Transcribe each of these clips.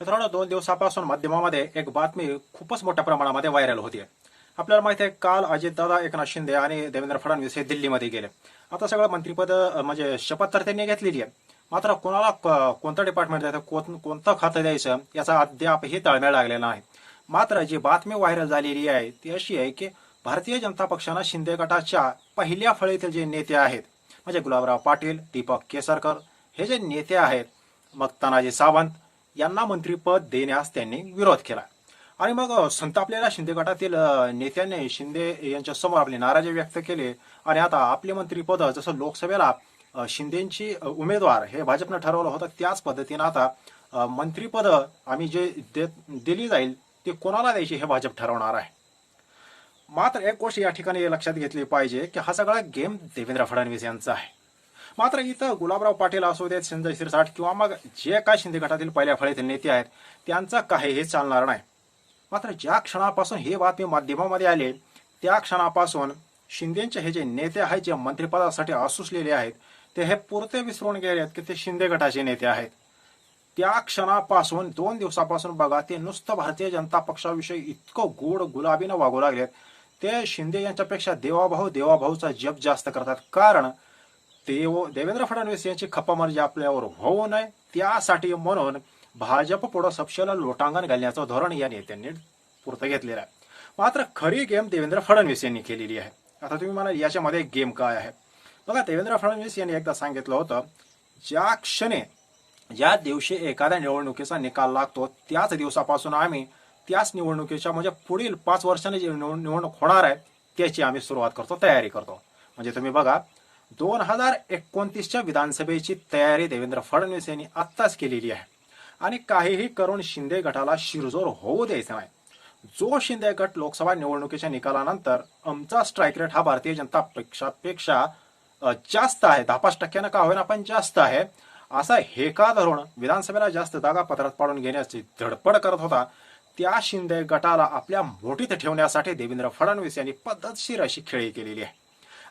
मित्रांनो दोन दिवसापासून माध्यमामध्ये एक बातमी खूपच मोठ्या प्रमाणामध्ये व्हायरल होती आपल्याला माहिती आहे काल अजितदादा एकनाथ शिंदे आणि देवेंद्र फडणवीस हे दिल्लीमध्ये गेले. आता सगळं मंत्रिपद म्हणजे शपथ तर त्यांनी घेतलेली आहे. मात्र कोणाला कोणतं डिपार्टमेंट द्यायचं कोण कोणतं खातं द्यायचं याचा अद्यापही तळमेळ लागलेला आहे मात्र जी बातमी व्हायरल झालेली आहे ती अशी आहे की भारतीय जनता पक्षानं शिंदे गटाच्या पहिल्या फळीतील जे नेते आहेत म्हणजे गुलाबराव पाटील दीपक केसरकर हे जे नेते आहेत मग तानाजी सावंत यांना मंत्रीपद देण्यास त्यांनी विरोध केला. आणि मग संतापलेल्या शिंदे गटातील नेत्यांनी शिंदे यांच्या समोर आपली नाराजी व्यक्त केली. आणि आता आपले मंत्रीपद जसं लोकसभेला शिंदेची उमेदवार हे भाजपनं ठरवलं होतं त्याच पद्धतीनं आता मंत्रीपद आम्ही जे दिली जाईल ते कोणाला द्यायची हे भाजप ठरवणार आहे? मात्र एक गोष्ट या ठिकाणी लक्षात घेतली पाहिजे की हा सगळा गेम देवेंद्र फडणवीस यांचा आहे. मात्र इथं गुलाबराव पाटील असू देत संजय शिरसाट किंवा मग जे काय शिंदे गटातील पहिल्या फळीतील नेते आहेत त्यांचं काही हे चालणार नाही. मात्र ज्या क्षणापासून हे बातमी माध्यमामध्ये आले त्या क्षणापासून शिंदेचे हे जे नेते आहेत जे मंत्रिपदासाठी असुसलेले आहेत ते हे पुरते विसरून गेले आहेत की ते शिंदे गटाचे नेते आहेत. त्या क्षणापासून दोन दिवसापासून बघा ते नुसतं भारतीय जनता पक्षाविषयी इतकं गोड गुलाबीनं वागू लागलेत. ते शिंदे यांच्यापेक्षा देवाभाऊ देवाभाऊचा जप जास्त करतात. कारण देव देवेंद्र फडणवीस यांची खपामर्जी आपल्यावर होऊ नये त्यासाठी म्हणून भाजप पुढं सपशेला लोटांगण घालण्याचं धोरण या नेत्यांनी पुरतं घेतलेलं आहे. मात्र खरी गेम देवेंद्र फडणवीस यांनी केलेली आहे. आता तुम्ही म्हणाल याच्यामध्ये गेम काय आहे? बघा देवेंद्र फडणवीस यांनी एकदा सांगितलं होतं ज्या क्षणी ज्या दिवशी एखाद्या निवडणुकीचा निकाल लागतो त्याच दिवसापासून आम्ही त्याच निवडणुकीच्या म्हणजे पुढील पाच वर्षांनी जी निवडणूक होणार आहे त्याची आम्ही सुरुवात करतो तयारी करतो. म्हणजे तुम्ही बघा दोन हजार एकोणतीसच्या विधानसभेची तयारी देवेंद्र फडणवीस यांनी आत्ताच केलेली आहे. आणि काहीही करून शिंदे गटाला शिरजोर होऊ द्यायचा नाही. जो शिंदे गट लोकसभा निवडणुकीच्या निकालानंतर आमचा स्ट्राईक रेट हा भारतीय जनता पक्षापेक्षा जास्त आहे. दहा पाच टक्क्यानं का होईना पण जास्त आहे. असा हे का धरून विधानसभेला जास्त जागा पत्रात पाडून घेण्याची धडपड करत होता. त्या शिंदे गटाला आपल्या मोठीत ठेवण्यासाठी देवेंद्र फडणवीस यांनी पद्धतशीर अशी खेळी केलेली आहे.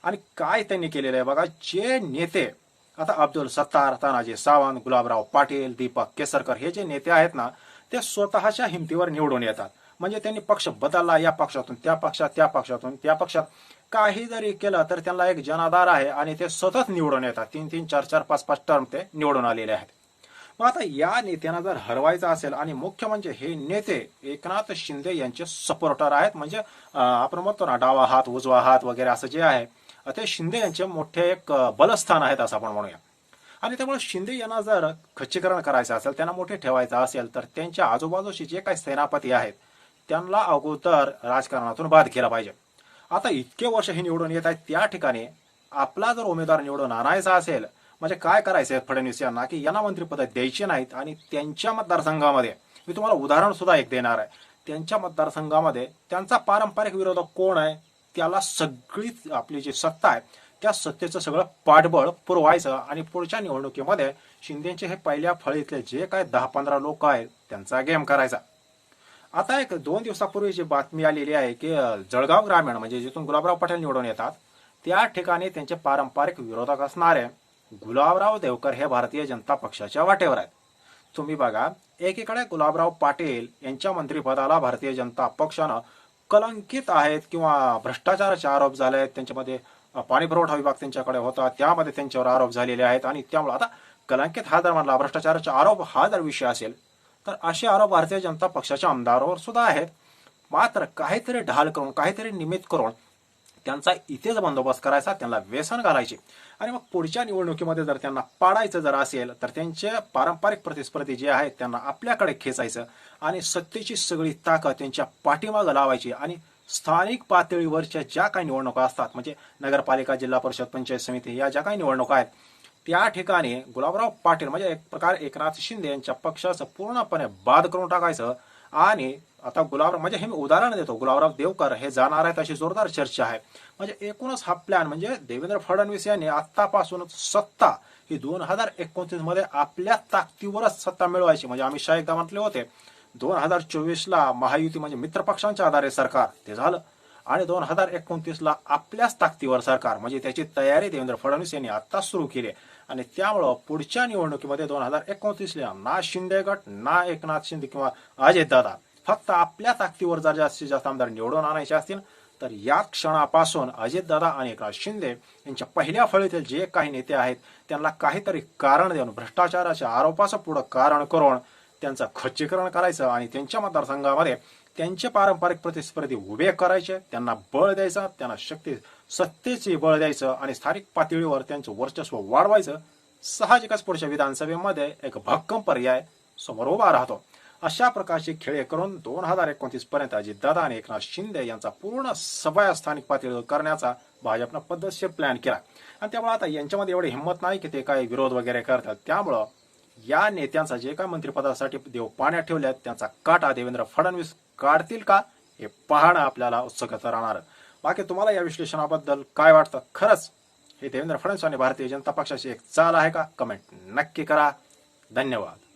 आणि काय त्यांनी केलेलं आहे बघा जे नेते आता अब्दुल सत्तार तानाजी सावंत गुलाबराव पाटील दीपक केसरकर हे जे नेते आहेत ना ते स्वतःच्या हिमतीवर निवडून येतात. म्हणजे त्यांनी पक्ष बदलला या पक्षातून त्या पक्षात त्या पक्षातून त्या पक्षात. काही जरी केलं तर त्यांना एक जनाधार आहे आणि ते सतत निवडून येतात. तीन तीन चार चार पाच पाच टर्म ते निवडून आलेले आहेत. मग आता या नेत्यांना जर हरवायचं असेल आणि मुख्य म्हणजे हे नेते एकनाथ शिंदे यांचे सपोर्टर आहेत म्हणजे आपण म्हणतो ना डावा हात उजवा हात वगैरे असं जे आहे ते शिंदे यांचे मोठे एक बलस्थान आहेत असं आपण म्हणूया. आणि त्यामुळे शिंदे यांना जर खच्चीकरण करायचं असेल त्यांना मोठे ठेवायचं असेल तर त्यांच्या आजूबाजूचे जे काही सेनापती आहेत त्यांना अगोदर राजकारणातून बाद केला पाहिजे. आता इतके वर्ष हे निवडून येत आहेत त्या ठिकाणी आपला जर उमेदवार निवडून आणायचा असेल म्हणजे काय करायचं आहे फडणवीस यांना की यांना मंत्रिपद द्यायची नाहीत आणि त्यांच्या मतदारसंघामध्ये मी तुम्हाला उदाहरण सुद्धा एक देणार आहे. त्यांच्या मतदारसंघामध्ये त्यांचा पारंपरिक विरोधक कोण आहे? त्याला सगळी आपली जी सत्ता आहे त्या सत्तेचं सगळं पाठबळ पुरवायचं आणि पुढच्या निवडणुकीमध्ये शिंदेचे हे पहिल्या फळीतले जे काय दहा पंधरा लोक आहेत त्यांचा गेम करायचा. आता एक दोन दिवसापूर्वी जी बातमी आलेली आहे की जळगाव ग्रामीण म्हणजे जिथून गुलाबराव पटेल निवडून येतात त्या ठिकाणी त्यांचे पारंपरिक विरोधक असणारे गुलाबराव देवकर हे भारतीय जनता पक्षाच्या वाटेवर आहेत. तुम्ही बघा एकीकडे गुलाबराव पाटील यांच्या मंत्रिपदाला भारतीय जनता पक्षानं कलंकित आहेत किंवा भ्रष्टाचाराचे आरोप झाले आहेत त्यांच्यामध्ये पाणी पुरवठा विभाग त्यांच्याकडे होता त्यामध्ये त्यांच्यावर आरोप झालेले आहेत आणि त्यामुळे आता कलंकित हा जर म्हणला भ्रष्टाचाराचा आरोप हा जर विषय असेल तर असे आरोप भारतीय जनता पक्षाच्या आमदारावर सुद्धा आहेत. मात्र काहीतरी ढाल करून काहीतरी निमित्त करून त्यांचा इथेच बंदोबस्त करायचा त्यांना व्यसन घालायचे. आणि मग पुढच्या निवडणुकीमध्ये जर त्यांना पाडायचं जर असेल तर त्यांचे पारंपरिक प्रतिस्पर्धी जे आहेत त्यांना आपल्याकडे खेचायचं. आणि सत्तेची सगळी ताकद त्यांच्या पाठीमागं लावायची. आणि स्थानिक पातळीवरच्या ज्या काही निवडणुका असतात म्हणजे नगरपालिका जिल्हा परिषद पंचायत समिती या ज्या काही निवडणुका आहेत त्या ठिकाणी गुलाबराव पाटील म्हणजे एक प्रकार एकनाथ शिंदे यांच्या पक्षाचं पूर्णपणे बाद करून टाकायचं. आणि आता गुलाबराव म्हणजे हे मी उदाहरण देतो गुलाबराव देवकर हे जाणार आहेत अशी जोरदार चर्चा आहे. म्हणजे एकूणच हा प्लॅन म्हणजे देवेंद्र फडणवीस यांनी आतापासूनच सत्ता ही दोन हजार एकोणतीसमध्ये आपल्या ताकदीवरच सत्ता मिळवायची. म्हणजे अमित शहा एकदा म्हटले होते दोन हजार चोवीस ला महायुती म्हणजे मित्र पक्षांच्या आधारे सरकार ते झालं. आणि दोन हजार एकोणतीस ला आपल्याच ताकदीवर सरकार म्हणजे त्याची तयारी देवेंद्र फडणवीस यांनी आत्ताच सुरू केली आणि त्यामुळं पुढच्या निवडणुकीमध्ये दोन हजार एकोणतीसला ना शिंदे गट ना एकनाथ शिंदे किंवा अजितदादा फक्त आपल्या ताकदीवर जर जास्तीत जास्त आमदार निवडून आणायचे असतील तर या क्षणापासून अजितदादा आणि एकनाथ शिंदे यांच्या पहिल्या फळीतील जे काही नेते आहेत त्यांना काहीतरी कारण देऊन भ्रष्टाचाराच्या आरोपाचं पुढं कारण करून त्यांचं खच्चीकरण करायचं आणि त्यांच्या मतदारसंघामध्ये त्यांचे पारंपरिक प्रतिस्पर्धी उभे करायचे. त्यांना बळ द्यायचं त्यांना शक्ती सत्तेचे बळ द्यायचं आणि स्थानिक पातळीवर त्यांचं वर्चस्व वाढवायचं. साहजिकच पुढच्या विधानसभेमध्ये एक भक्कम पर्याय समोर उभा राहतो. अशा प्रकारचे खेळ करून दोन हजार एकोणतीस पर्यंत अजितदादा आणि एकनाथ शिंदे यांचा पूर्ण सभा स्थानिक पातळीवर करण्याचा भाजपनं पद्धतशीर प्लॅन केला. आणि त्यामुळे आता यांच्यामध्ये एवढी हिंमत नाही की ते काही विरोध वगैरे करतात. त्यामुळं या नेत्यांचा जे काय मंत्रिपदासाठी देव पाण्यात ठेवल्यात त्यांचा काटा देवेंद्र फडणवीस काढतील का हे पाहणं आपल्याला उत्सुकता राहणार. बाकी तुम्हाला या विश्लेषणाबद्दल काय वाटतं? खरंच हे देवेंद्र फडणवीस आणि भारतीय जनता पक्षाची एक चाल आहे का? कमेंट नक्की करा. धन्यवाद.